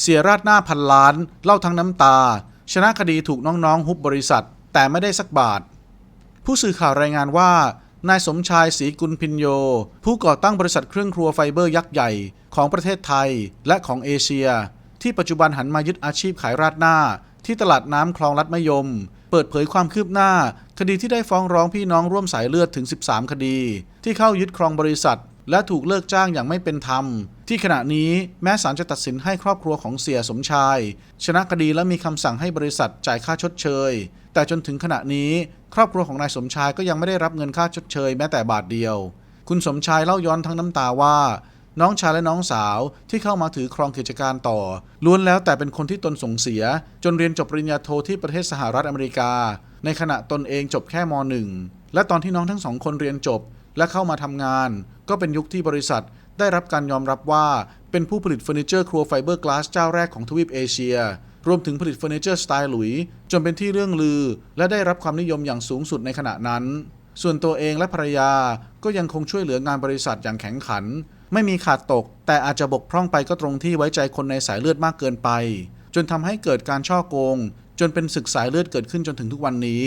เสียราดหน้าพันล้าน เล่าทั้งน้ำตา ชนะคดีถูกน้องๆ ฮุบบริษัท แต่ไม่ได้สักบาท ผู้สื่อข่าวรายงานว่า นายสมชายศรีกุลพินโย ผู้ก่อตั้งบริษัทเครื่องครัวไฟเบอร์ยักษ์ใหญ่ของประเทศไทยและของเอเชีย ที่ปัจจุบันหันมายึดอาชีพขายราดหน้า ที่ตลาดน้ำคลองลัดมะยม เปิดเผยความคืบหน้า คดีที่ได้ฟ้องร้องพี่น้องร่วมสายเลือดถึง 13 คดี ที่เข้ายึดครองบริษัท และถูกเลิกจ้างอย่างไม่เป็นธรรม ที่ขณะนี้แม้ศาลจะตัดสินให้ครอบครัวของเสียสมชาย ชนะคดีและมีคำสั่งให้บริษัทจ่ายค่าชดเชย แต่จนถึงขณะนี้ครอบครัวของนายสมชายก็ยังไม่ได้รับเงินค่าชดเชยแม้แต่บาทเดียว คุณสมชายเล่าย้อนทั้งน้ำตาว่า น้องชายและน้องสาวที่เข้ามาถือครองกิจการต่อ ล้วนแล้วแต่เป็นคนที่ตนส่งเสีย จนเรียนจบปริญญาโทที่ประเทศสหรัฐอเมริกา ในขณะตนเองจบแค่มหนึ่งและตอนที่น้องทั้งสองคนเรียนจบและเข้ามาทำงาน ก็เป็นยุคที่บริษัท ได้รับการยอมรับว่าเป็นผู้ผลิตเฟอร์นิเจอร์ครัวไฟเบอร์กลาสเจ้าแรกของทวีปเอเชีย รวมถึงผลิตเฟอร์นิเจอร์สไตล์หลุย จนเป็นที่เรื่องลือ และได้รับความนิยมอย่างสูงสุดในขณะนั้น ส่วนตัวเองและภรรยาก็ยังคงช่วยเหลืองานบริษัทอย่างแข็งขัน ไม่มีขาดตก แต่อาจจะบกพร่องไปก็ตรงที่ไว้ใจคนในสายเลือดมากเกินไป จนทำให้เกิดการช่อโกง จนเป็นศึกสายเลือดเกิดขึ้นจนถึงทุกวันนี้